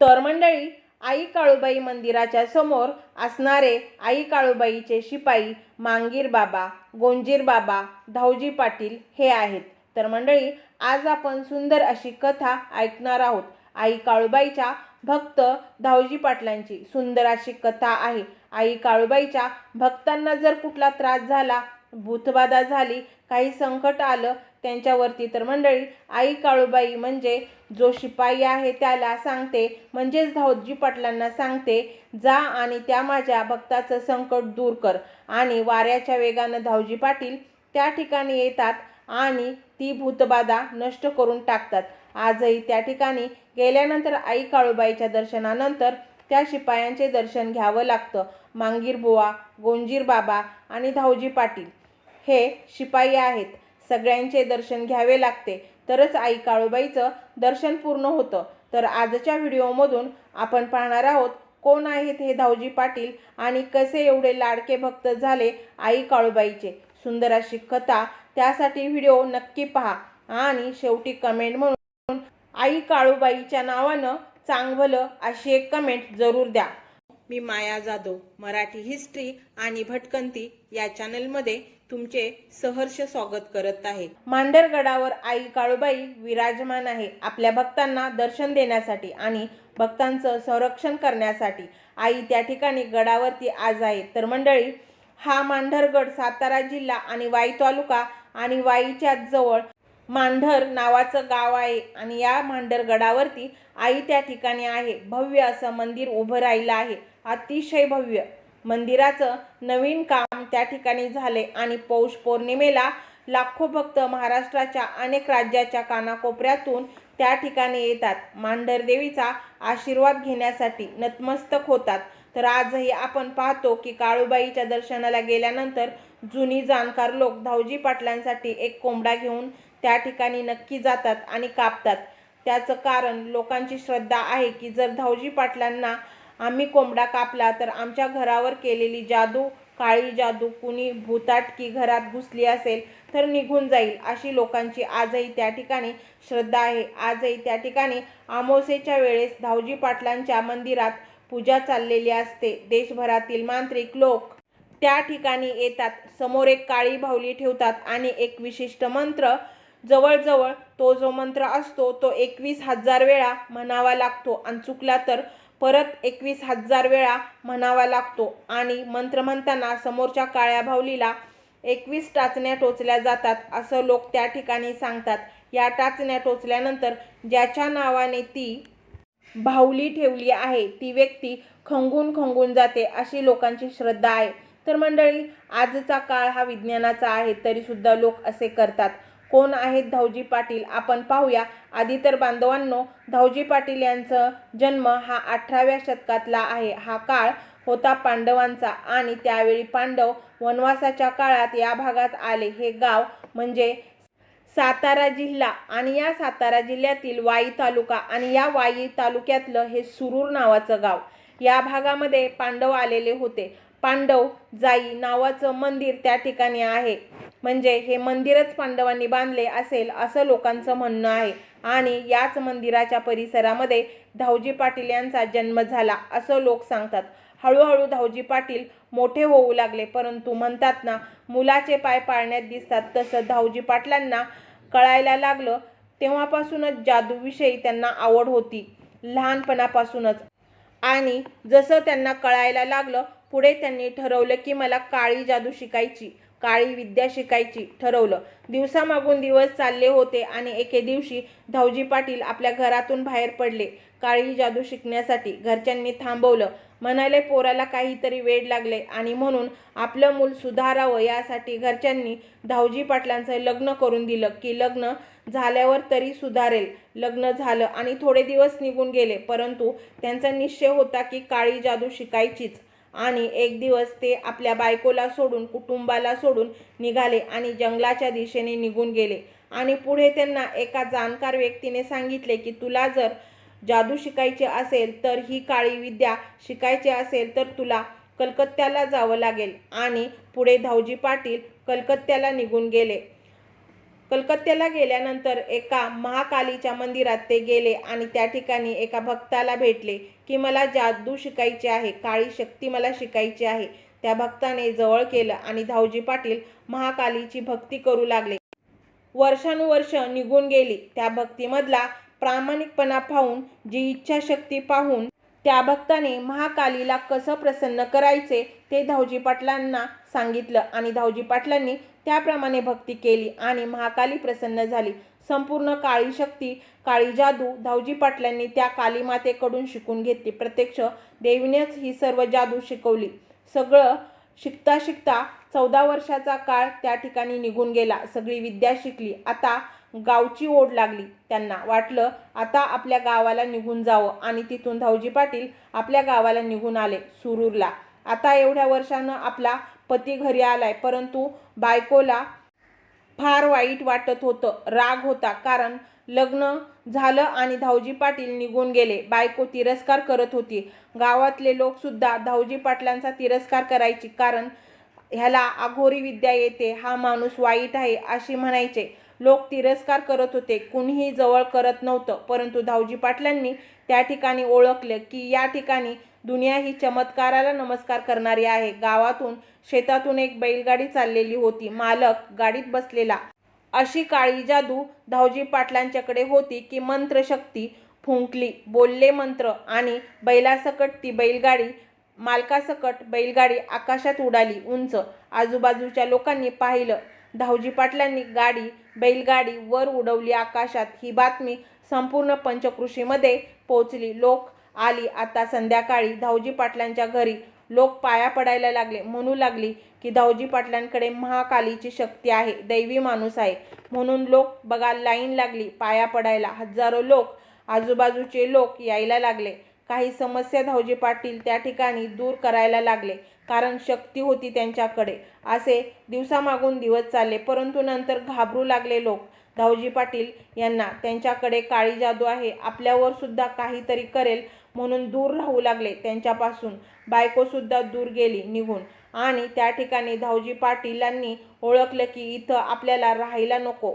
तर मंडळी आई काळूबाई मंदिराच्या समोर असणारे आई काळूबाईचे शिपाई मांगीर बाबा गोंजीर बाबा धावजी पाटील हे आहेत. तर मंडळी आज आपण सुंदर अशी कथा ऐकणार आहोत. आई काळूबाईच्या भक्त धावजी पाटलांची सुंदर अशी कथा आहे. आई काळूबाईच्या भक्तांना जर कुठला त्रास झाला भूतबाधा झाली काही संकट आलं त्यांच्यावरती. तर मंडळी आई काळूबाई म्हणजे जो शिपाई आहे त्याला सांगते म्हणजेच धावजी पाटलांना सांगते जा आणि त्या माझ्या भक्ताचं संकट दूर कर. आणि वाऱ्याच्या वेगानं धावजी पाटील त्या ठिकाणी येतात आणि ती भूतबाधा नष्ट करून टाकतात. आजही त्या ठिकाणी गेल्यानंतर आई काळूबाईच्या दर्शनानंतर त्या शिपायांचे दर्शन घ्यावं लागतं. मांगीर बुवा गोंजीर बाबा आणि धावजी पाटील. हे शिपाई आहेत. सगळ्यांचे दर्शन घ्यावे लागते. तरच आई काळूबाईचं दर्शन पूर्ण होतं. तर आजच्या व्हिडिओमधून आपण पाहणार आहोत कोण आहेत हे धावजी पाटील आणि कसे एवढे लाडके भक्त झाले आई काळूबाईचे. सुंदर अशी कथा त्यासाठी व्हिडिओ नक्की पहा आणि शेवटी कमेंट म्हणून आई काळूबाईच्या नावानं चांगलं अशी एक कमेंट जरूर द्या. मी माया जाधव मराठी हिस्ट्री आणि भटकंती या चॅनलमध्ये तुमचे सहर्ष स्वागत करत आहे. मांडरगडावर आई काळूबाई विराजमान आहे. आपल्या भक्तांना दर्शन देण्यासाठी आणि भक्तांचं संरक्षण करण्यासाठी आई त्या ठिकाणी गडावरती आज आहे. तर मंडळी हा मांढरगड सातारा जिल्हा आणि वाई तालुका आणि वाईच्या जवळ मांढर नावाचं गाव आहे आणि या मांढरगडावरती आई त्या ठिकाणी आहे. भव्य असं मंदिर उभं राहिलं आहे. अतिशय भव्य. मंदिराचं नवीन काम त्या ठिकाणी झाले आणि पौष पौर्णिमेला लाखो भक्त महाराष्ट्राच्या अनेक राज्याच्या कानाकोपऱ्यातून त्या ठिकाणी येतात. मांढरदेवीचा आशीर्वाद घेण्यासाठी नतमस्तक होतात. तर आजही आपण पाहतो की काळूबाईच्या दर्शनाला गेल्यानंतर जुनी जाणकार लोक धावजी पाटलांसाठी एक कोंबडा घेऊन त्या ठिकाणी नक्की जातात आणि कापतात. त्याचं कारण लोकांची श्रद्धा आहे की जर धावजी पाटलांना आम्ही कोंबडा कापला तर आमच्या घरावर केलेली जादू काळी जादू कुणी भूताटकी घरात घुसली असेल तर निघून जाईल अशी लोकांची आजही त्या ठिकाणी श्रद्धा आहे. आजही त्या ठिकाणी आमोसेच्या वेळेस धावजी पाटलांच्या मंदिरात पूजा चाललेली असते. देशभरातील मांत्रिक लोक त्या ठिकाणी येतात. समोर एक काळी भावली ठेवतात आणि एक विशिष्ट मंत्र. जवळजवळ तो जो मंत्र असतो तो एकवीस हजार वेळा म्हणावा लागतो. आणि चुकला तर परत एकवीस हजार वेळा म्हणावा लागतो. आणि मंत्र म्हणताना समोरच्या काळ्या भावलीला एकवीस टाचण्या टोचल्या जातात असं लोक त्या ठिकाणी सांगतात. या टाचण्या टोचल्यानंतर ज्याच्या नावाने ती भावली ठेवली आहे ती व्यक्ती खंगून खंगून जाते अशी लोकांची श्रद्धा आहे. तर मंडळी आजचा काळ हा विज्ञानाचा आहे तरीसुद्धा लोक असे करतात. कोण आहेत धावजी पाटील? आपण पाहूया. आधी तर बांधवांनो धावजी पाटील यांचं जन्म हा अठराव्या शतकातला आहे. हा काळ होता पांडवांचा आणि त्यावेळी पांडव वनवासाच्या काळात या भागात आले. हे गाव म्हणजे सातारा जिल्हा आणि या सातारा जिल्ह्यातील वाई तालुका आणि या वाई तालुक्यातलं हे सुरूर नावाचं गाव. या भागामध्ये पांडव आलेले होते. पांडव जाई नावाचं मंदिर त्या ठिकाणी आहे. म्हणजे हे मंदिरच पांडवांनी बांधले असेल असं लोकांचं म्हणणं आहे. आणि याच मंदिराच्या परिसरामध्ये धावजी पाटील यांचा जन्म झाला असं लोक सांगतात. हळूहळू धावजी पाटील मोठे होऊ लागले. परंतु म्हणतात ना मुलाचे पाय पाळण्यात दिसतात. तसं धावजी पाटलांना कळायला लागलं तेव्हापासूनच जादूविषयी त्यांना आवड होती. लहानपणापासूनच. आणि जसं त्यांना कळायला लागलं पुढे त्यांनी ठरवलं की मला काळी जादू शिकायची. काळी विद्या शिकायची ठरवलं. दिवसामागून दिवस चालले होते आणि एके दिवशी धावजी पाटील आपल्या घरातून बाहेर पडले. काळी जादू शिकण्यासाठी घरच्यांनी थांबवलं. म्हणाले पोराला काहीतरी वेड लागले आणि म्हणून आपलं मूल सुधारावं यासाठी घरच्यांनी धावजी पाटलांचं लग्न करून दिलं की लग्न झाल्यावर तरी सुधारेल. लग्न झालं आणि थोडे दिवस निघून गेले परंतु त्यांचा निश्चय होता की काळी जादू शिकायचीच. आणि एक दिवस ते आपल्या बायकोला सोडून कुटुंबाला सोडून निघाले आणि जंगलाच्या दिशेने निघून गेले. आणि पुढे त्यांना एका जाणकार व्यक्तीने सांगितले की तुला जर जादू शिकायचे असेल तर ही काळी विद्या शिकायची असेल तर तुला कलकत्त्याला जावं लागेल. आणि पुढे धावजी पाटील कलकत्त्याला निघून गेले. कलकत्त्याला गेल्यानंतर एका महाकालीच्या मंदिरात ते गेले आणि त्या ठिकाणी एका भक्ताला भेटले की मला जादू शिकायची आहे काळी शक्ती मला शिकायची आहे. त्या भक्ताने जवळ केलं आणि धावजी पाटील महाकालीची भक्ती करू लागले. वर्षानुवर्ष निघून गेली. त्या भक्तीमधला प्रामाणिकपणा पाहून जी इच्छाशक्ती पाहून त्या भक्ताने महाकालीला कसं प्रसन्न करायचे ते धावजी पाटलांना सांगितलं आणि धावजी पाटलांनी त्याप्रमाणे भक्ती केली आणि महाकाली प्रसन्न झाली. संपूर्ण काळी शक्ती काळी जादू धावजी पाटलांनी त्या कालीमातेकडून शिकून घेतली. प्रत्यक्ष देवीनेच ही सर्व जादू शिकवली. सगळं शिकता शिकता चौदा वर्षाचा काळ त्या ठिकाणी निघून गेला. सगळी विद्या शिकली. आता गावची ओढ लागली. त्यांना वाटलं आता आपल्या गावाला निघून जावं आणि तिथून धावजी पाटील आपल्या गावाला निघून आले सुरूरला. आता एवढ्या वर्षानं आपला पती घरी आलाय परंतु बायकोला फार वाईट वाटत होतं. राग होता कारण लग्न झालं आणि धावजी पाटील निघून गेले. बायको तिरस्कार करत होती. गावातले लोकसुद्धा धावजी पाटलांचा तिरस्कार करायची कारण ह्याला अघोरी विद्या येते हा माणूस वाईट आहे अशी म्हणायचे. लोक तिरस्कार करत होते कुणीही जवळ करत नव्हतं परंतु धावजी पाटलांनी त्या ठिकाणी ओळखलं की या ठिकाणी दुनिया ही चमत्काराला नमस्कार करणारी आहे. गावातून शेतातून एक बैलगाडी चाललेली होती. मालक गाडीत बसलेला. अशी काळी जादू धावजी पाटलांच्याकडे होती की मंत्रशक्ती फुंकली. बोलले मंत्र आणि बैलासकट ती बैलगाडी मालकासकट बैलगाडी आकाशात उडाली उंच. आजूबाजूच्या लोकांनी पाहिलं. धावजी पाटलांनी गाडी बैलगाडी वर उडवली आकाशात. ही बातमी संपूर्ण पंचकृषीमध्ये पोचली लोक आली. आता संध्याकाळी धावजी पाटलांच्या घरी लोक पाया पडायला लागले. म्हणू लागली की धावजी पाटलांकडे महाकालीची शक्ती आहे दैवी माणूस आहे. म्हणून लोक बघा लाईन लागली पाया पडायला. हजारो लोक आजूबाजूचे लोक यायला लागले. काही समस्या धावजी पाटील त्या ठिकाणी दूर करायला लागले कारण शक्ती होती त्यांच्याकडे. असे दिवसामागून दिवस चालले परंतु नंतर घाबरू लागले लोक. धावजी पाटील यांना. त्यांच्याकडे काळी जादू आहे. आपल्यावर सुद्धा काहीतरी करेल म्हणून दूर राहू लागले. त्यांच्यापासून बायकोसुद्धा दूर गेली निघून. आणि त्या ठिकाणी धावजी पाटीलांनी ओळखलं की इथं आपल्याला राहायला नको.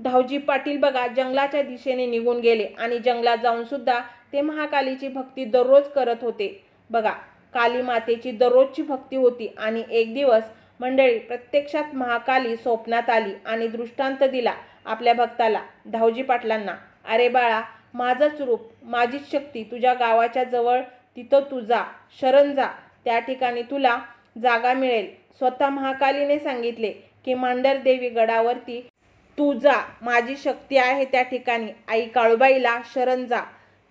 धावजी पाटील बघा जंगलाच्या दिशेने निघून गेले आणि जंगलात जाऊन सुद्धा ते महाकालीची भक्ती दररोज करत होते. बघा काली मातेची दररोजची भक्ती होती आणि एक दिवस मंडळी प्रत्यक्षात महाकाली स्वप्नात आली आणि दृष्टांत दिला आपल्या भक्ताला धावजी पाटलांना. अरे बाळा माझंच रूप माझीच शक्ती तुझ्या गावाच्या जवळ तिथं तू जा शरण जा त्या ठिकाणी तुला जागा मिळेल. स्वतः महाकालीने सांगितले की मांडर देवी गडावरती तू जा माझी शक्ती आहे त्या ठिकाणी. आई काळूबाईला शरण जा.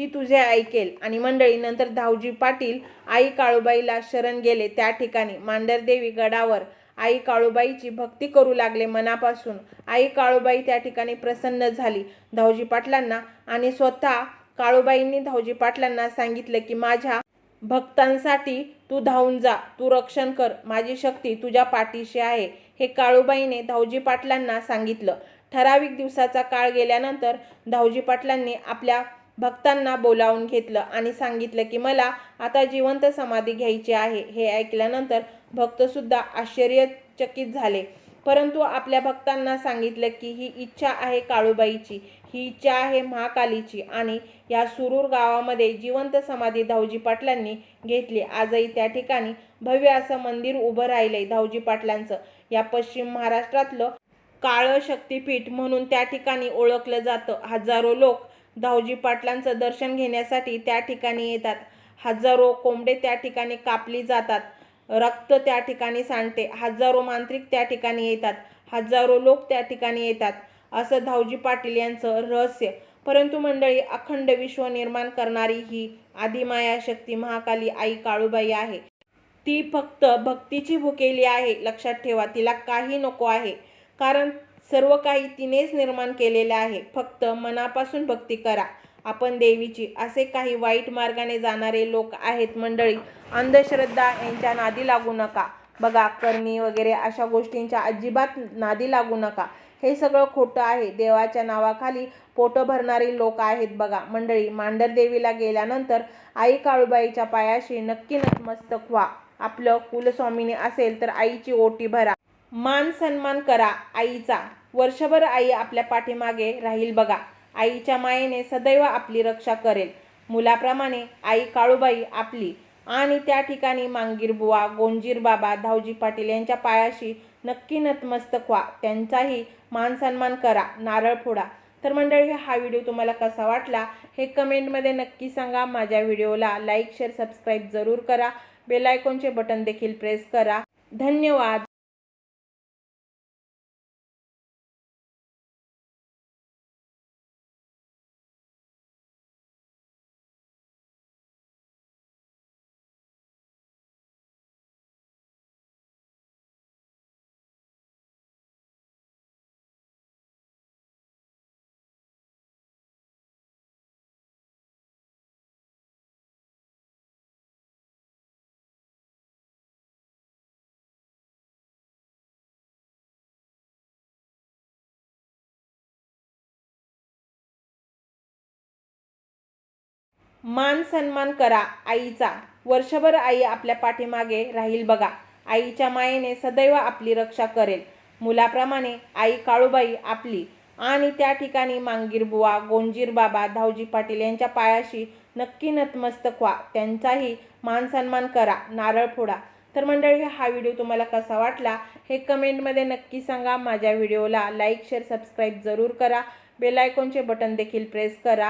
ती तुझे ऐकेल. आणि मंडळी नंतर धावजी पाटील आई काळूबाईला शरण गेले. त्या ठिकाणी मांडरदेवी गडावर आई काळूबाईची भक्ती करू लागले मनापासून. आई काळूबाई त्या ठिकाणी प्रसन्न झाली. धावजी पाटलांना आणि स्वतः काळूबाईंनी धावजी पाटलांना सांगितलं की माझ्या भक्तांसाठी तू धावून जा. तू रक्षण कर. माझी शक्ती तुझ्या पाठीशी आहे. हे काळूबाईने धावजी पाटलांना सांगितलं. ठराविक दिवसाचा काळ गेल्यानंतर धावजी पाटलांनी आपल्या भक्तांना बोलावून घेतलं आणि सांगितलं की मला आता जिवंत समाधी घ्यायची आहे. हे ऐकल्यानंतर भक्तसुद्धा आश्चर्यचकित झाले. परंतु आपल्या भक्तांना सांगितलं की ही इच्छा आहे काळूबाईची. ही इच्छा आहे महाकालीची. आणि या सुरूर गावामध्ये जिवंत समाधी धावजी पाटलांनी घेतली. आजही त्या ठिकाणी भव्य असं मंदिर उभं राहिलंय धावजी पाटलांचं. या पश्चिम महाराष्ट्रातलं काळं शक्तिपीठ म्हणून त्या ठिकाणी ओळखलं जातं. हजारो लोक धावजी पाटलांचं दर्शन घेण्यासाठी त्या ठिकाणी येतात. हजारो कोंबडे त्या ठिकाणी कापली जातात. रक्त त्या ठिकाणी सांडते. हजारो मांत्रिक त्या ठिकाणी येतात. हजारो लोक त्या ठिकाणी येतात. असं धावजी पाटील यांचं रहस्य. परंतु मंडळी अखंड विश्व निर्माण करणारी ही आदिमाया शक्ती महाकाली आई काळूबाई आहे. ती फक्त भक्तीची भुकेली आहे. लक्षात ठेवा तिला काही नको आहे. कारण सर्व काही तिनेच निर्माण केलेले आहे. फक्त मनापासून भक्ती करा. आपण देवीची असे काही वाईट मार्गाने जाणारे लोक आहेत मंडळी. अंधश्रद्धा यांच्या नादी लागू नका. बघा करणी वगैरे अशा गोष्टींच्या अजिबात नादी लागू नका. हे सगळं खोटं आहे. देवाच्या नावाखाली पोटं भरणारी लोक आहेत बघा. मंडळी मांडर देवीला गेल्यानंतर आई काळूबाईच्या पायाशी नक्की नतमस्तक व्हा. आपलं कुलस्वामिनी असेल तर आईची ओटी भरा. मान सन्मान करा आईचा. वर्षभर आई आपल्या पाठीमागे राहील बघा. आईच्या मायेने सदैव आपली रक्षा करेल. मुलाप्रमाणे आई काळूबाई आपली. आणि त्या ठिकाणी मांगीर बुवा गोंजीर बाबा धावजी पाटील यांच्या पायाशी नक्की नतमस्तक व्हा. त्यांचाही मान सन्मान करा. नारळ फोडा. तर मंडळी हा व्हिडिओ तुम्हाला कसा वाटला? हे कमेंटमध्ये नक्की सांगा. माझ्या व्हिडिओला लाईक शेअर सबस्क्राईब जरूर करा. बेलायकॉनचे बटन देखील प्रेस करा. धन्यवाद. मान सन्मान करा आईचा. वर्षभर आई आपल्या पाठीमागे राहील बघा. आईच्या मायेने सदैव आपली रक्षा करेल. मुलाप्रमाणे आई काळूबाई आपली. आणि त्या ठिकाणी मांगीर बुवा गोंजीर बाबा धावजी पाटील यांच्या पायाशी नक्की नतमस्तक व्हा. त्यांचाही मान सन्मान करा. नारळ फोडा. तर मंडळी हा व्हिडिओ तुम्हाला कसा वाटला हे कमेंटमध्ये नक्की सांगा. माझ्या व्हिडिओला लाईक शेअर सबस्क्राईब जरूर करा. बेलायकॉनचे बटन देखील प्रेस करा.